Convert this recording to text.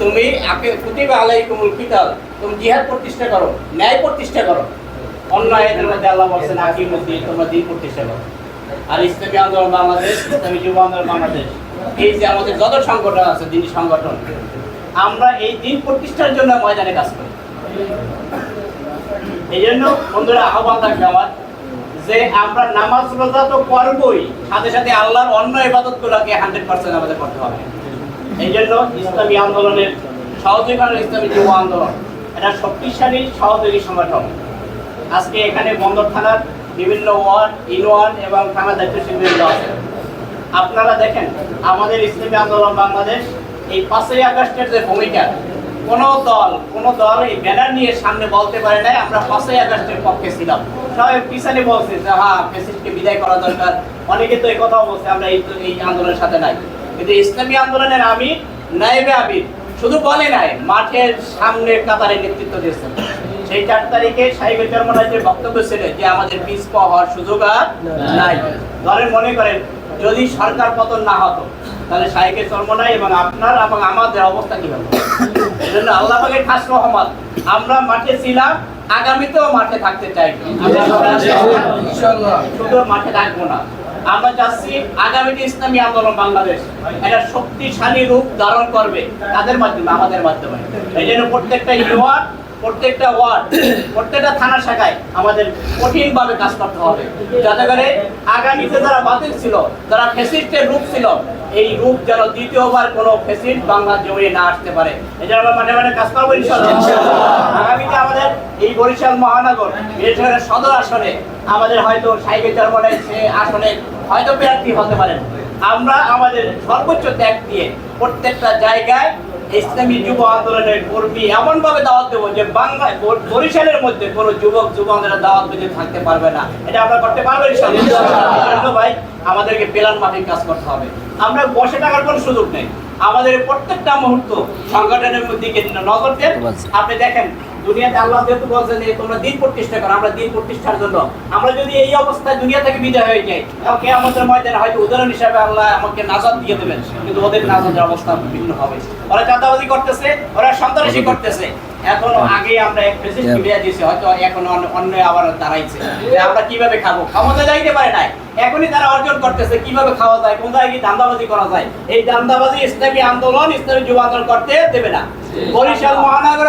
তুমি কুতিবা আলাইকুমুল কিতাল তুমি জিহাদ প্রতিষ্ঠা করো, ন্যায় প্রতিষ্ঠা করো। মধ্যে আল্লাহ বলছেন তোমরা দিন প্রতিষ্ঠা করো। আর ইসলামী আন্দোলন বাংলাদেশ, ইসলামী যুব আন্দোলন বাংলাদেশ, এই যে আমাদের যত সংগঠন আছে সংগঠন, আমরা এই দিন প্রতিষ্ঠার জন্য ময়দানে কাজ করি। এই জন্য বন্ধুরা, আহ্বান থাকবে আমার যে আমরা নামাজ রোজা তো করবই, সাথে সাথে আল্লাহর অন্য ইবাদত গুলোকে হান্ড্রেড পার্সেন্ট আমাদের করতে হবে। এই জন্য ইসলামী আন্দোলনের সহযোগিতা ইসলামী যুব আন্দোলন। এটা শক্তিশালী, সহযোগী সংগঠন। আজকে এখানে বন্দর থানার বিভিন্ন ওয়ার্ড, ইউনিয়ন এবং থানা দায়িত্বশীল বৃন্দ আছে। আপনারা দেখেন, আমাদের ইসলামী আন্দোলন বাংলাদেশ এই পাঁচই আগস্টের যে ভূমিকা, কোন দল কোন দল এই ব্যানার নিয়ে সামনে বলতে পারে নাই, আমরা পাঁচই আগস্টের পক্ষে ছিলাম। সবাই পিছনে বলছে যে হ্যাঁ প্রেসিডেন্টকে বিদায় করা দরকার। অনেকে তো এই কথাও বলছে, আমরা এই এই আন্দোলনের সাথে নাই। কিন্তু ইসলামী আন্দোলনের আমি নাইবে আবির শুধু বলে নাই মাঠের সামনে কাতারে নেতৃত্ব দিয়েছেন। সেই চার তারিখে সাহেবের চরমনাথের বক্তব্য ছিল যে আমাদের পিস হওয়ার সুযোগ আর নাই। ধরেন মনে করেন যদি সরকার পতন না হতো তাহলে সাহেবের চরমনাই এবং আপনার এবং আমাদের অবস্থা কি হবে? এজন্য আল্লাহ পাকের খাস রহমত আমরা মাঠে ছিলাম আগামীতেও মাঠে থাকতে চাই। শুধু মাঠে থাকব না। আমরা চাচ্ছি আগামীতে ইসলামী আন্দোলন বাংলাদেশ একটা শক্তিশালী রূপ ধারণ করবে তাদের মাধ্যমে আমাদের মাধ্যমে। এই জন্য প্রত্যেকটা ইউনিয়ন প্রত্যেকটা ওয়ার্ড প্রত্যেকটা থানা শাখায় আমাদের কঠিন ভাবে কাজ করতে হবে। যাতে করে আগামীতে যারা বাতিল ছিল যারা ফেসিস্টের রূপ ছিল এই রূপ যেন দ্বিতীয়বার কোনো ফেসিস্ট বাংলা জমিয়ে না আসতে পারে। এই জন্য আমরা মাঠে মাঠে কাজ করব আগামীতে আমাদের এই বরিশাল মহানগর বিশেষ করে সদর আসনে আমাদের হয়তো সাইকেল চরমনের সে আসনে হয়তো প্রার্থী হতে পারেন। আমরা আমাদের সর্বোচ্চ ত্যাগ দিয়ে প্রত্যেকটা জায়গায় ইসলামী যুব আন্দোলনের কর্মী এমন ভাবে দাওয়াত দেবো যে বাংলা বরিশালের মধ্যে কোনো যুবক যুবকদের দাওয়াত দিতে থাকতে পারবে না। এটা আমরা করতে পারব ভাই আমাদেরকে প্ল্যান মাফিক কাজ করতে হবে। আমরা বসে থাকার কোনো সুযোগ নেই। আমাদের প্রত্যেকটা মুহূর্ত সংগঠনের দিকে নজর দেন। আপনি দেখেন দুনিয়াতে আল্লাহ যেহেতু বলছেন যে তোমরা দিন প্রতিষ্ঠা করো আমরা দিন প্রতিষ্ঠার জন্য। আমরা যদি এই অবস্থায় দুনিয়া থেকে বিদায় হয়ে যাই তাহলে আমাদের ময়দানে হয়তো উদাহরণ হিসাবে আল্লাহ আমাকে নাজাদ দিয়ে দেবেন। কিন্তু ওদের নাজাদের অবস্থা ভিন্ন হবে। ওরা চাঁদাবাজি করতেছে ওরা সন্ত্রাসী করতেছে। এখনও আগে আমরা এক প্রেসিডেন্ট মিডিয়া দিয়েছি হয়তো এখন অন্য- আবার দাঁড়াইছে। যে আমরা কীভাবে খাব? ক্ষমতা যাইতে পারে নাই। এখনই তারা অর্জন করতেছে কীভাবে খাওয়া যায় কোন জায়গায় কি দান্দাবাজি করা যায়? এই দান্দাবাজি ইসলামী আন্দোলন ইসলামী যুব আন্দোলন করতে দেবে না। বরিশাল মহানগরে